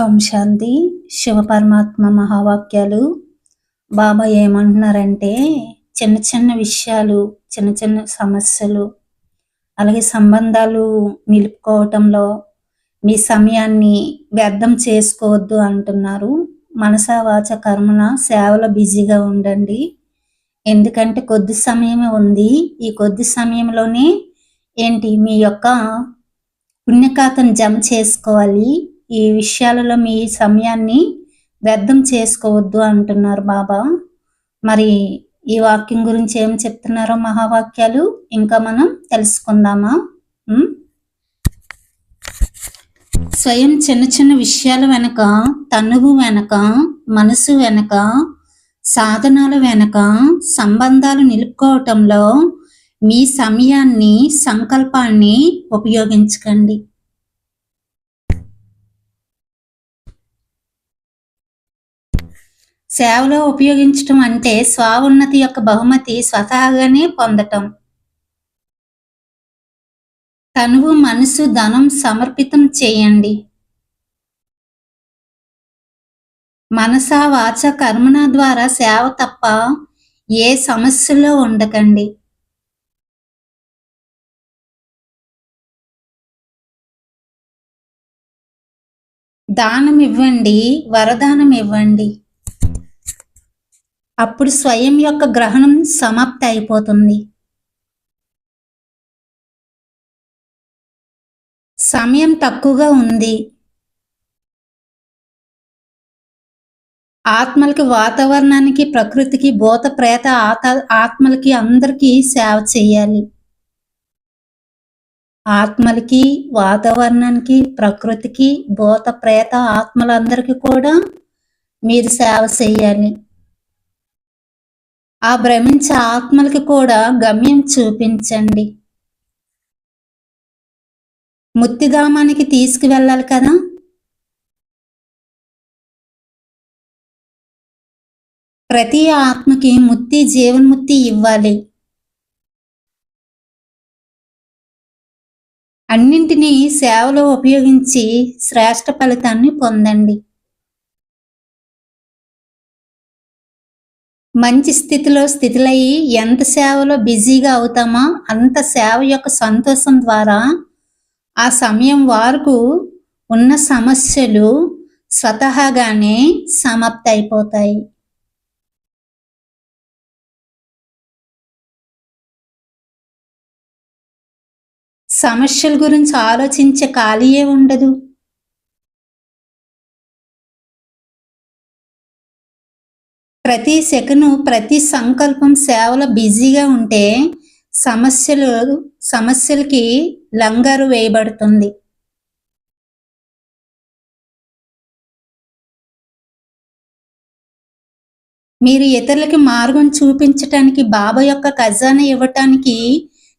ఓం శాంతి. శివపరమాత్మ మహావాక్యాలు. బాబా ఏమంటున్నారంటే చిన్న చిన్న విషయాలు చిన్న చిన్న సమస్యలు అలాగే సంబంధాలు నిలుపుకోవటంలో మీ సమయాన్ని వ్యర్థం చేసుకోవద్దు అంటున్నారు. మనసా వాచ కర్మన సేవలో బిజీగా ఉండండి. ఎందుకంటే కొద్ది సమయమే ఉంది. ఈ కొద్ది సమయంలోనే ఏంటి? మీ యొక్క పుణ్యఖాతను జమ చేసుకోవాలి. ఈ విషయాలలో మీ సమయాన్ని వ్యర్థం చేసుకోవద్దు అంటున్నారు బాబా. మరి ఈ వాక్యం గురించి ఏం చెప్తున్నారో మహావాక్యాలు ఇంకా మనం తెలుసుకుందామా? స్వయం చిన్న చిన్న విషయాల వెనక తనువు వెనక మనసు వెనక సాధనాల వెనక సంబంధాలు నిలుపుకోవటంలో మీ సమయాన్ని సంకల్పాన్ని ఉపయోగించకండి. సేవలో ఉపయోగించటం అంటే స్వావున్నతి యొక్క బహుమతి స్వతహాగానే పొందటం. తనువు మనసు ధనం సమర్పితం చేయండి. మనసా వాచ కర్మణ ద్వారా సేవ తప్ప ఏ సమస్యలో ఉండకండి. దానం ఇవ్వండి వరదానం ఇవ్వండి అప్పుడు స్వయం యొక్క గ్రహణం సమాప్తి అయిపోతుంది. సమయం తక్కువగా ఉంది. ఆత్మలకి వాతావరణానికి ప్రకృతికి భూత ప్రేత ఆత ఆత్మలకి అందరికీ సేవ చేయాలి. ఆత్మలకి వాతావరణానికి ప్రకృతికి భూత ప్రేత ఆత్మలందరికీ కూడా మీరు సేవ చేయాలి. ఆ భ్రమించే ఆత్మలకి కూడా గమ్యం చూపించండి. ముత్తిధామానికి తీసుకువెళ్ళాలి కదా? ప్రతి ఆత్మకి ముత్తి జీవన్ముత్తి ఇవ్వాలి. అన్నింటినీ సేవలో ఉపయోగించి శ్రేష్ట ఫలితాన్ని పొందండి. మంచి స్థితిలో స్థితిలయ్యి ఎంత సేవలో బిజీగా అవుతామో అంత సేవ యొక్క సంతోషం ద్వారా ఆ సమయం వరకు ఉన్న సమస్యలు స్వతహాగానే సమాప్తి అయిపోతాయి. సమస్యల గురించి ఆలోచించే ఖాళీయే ఉండదు. ప్రతి సెకను ప్రతి సంకల్పం సేవలో బిజీగా ఉంటే సమస్యలు సమస్యలకి లంగారు వేయబడుతుంది. మీరు ఇతరులకి మార్గం చూపించటానికి బాబా యొక్క ఖజానా ఇవ్వటానికి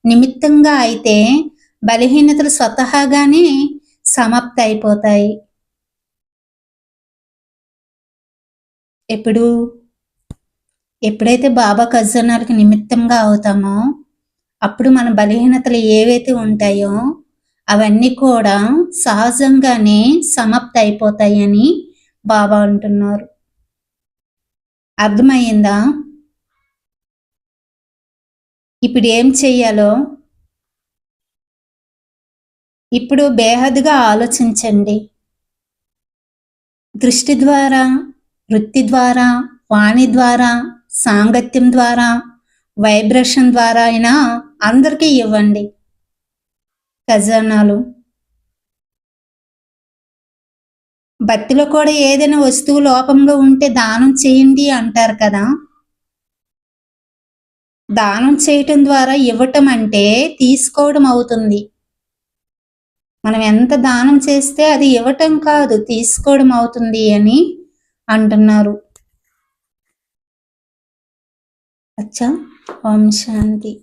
నిమిత్తంగా అయితే బలహీనతలు స్వతహాగానే సమాప్తి అయిపోతాయి. ఎప్పుడు? ఎప్పుడైతే బాబా ఖజానాలకు నిమిత్తంగా అవుతామో అప్పుడు మన బలహీనతలు ఏవైతే ఉంటాయో అవన్నీ కూడా సహజంగానే సమాప్తి అయిపోతాయని బాబా అంటున్నారు. అర్థమయ్యిందా? ఇప్పుడు ఏం చెయ్యాలో? ఇప్పుడు బేహద్గా ఆలోచించండి. దృష్టి ద్వారా వృత్తి ద్వారా వాణి ద్వారా సాంగత్యం ద్వారా వైబ్రేషన్ ద్వారా అయినా అందరికీ ఇవ్వండి. ఖజానాలు. బత్తిలో కూడా ఏదైనా వస్తువు లోపంగా ఉంటే దానం చేయండి అంటారు కదా. దానం చేయటం ద్వారా ఇవ్వటం అంటే తీసుకోవడం అవుతుంది. మనం ఎంత దానం చేస్తే అది ఇవ్వటం కాదు తీసుకోవడం అవుతుంది అని అంటున్నారు. അച്ഛ ഓം ശാന്തി.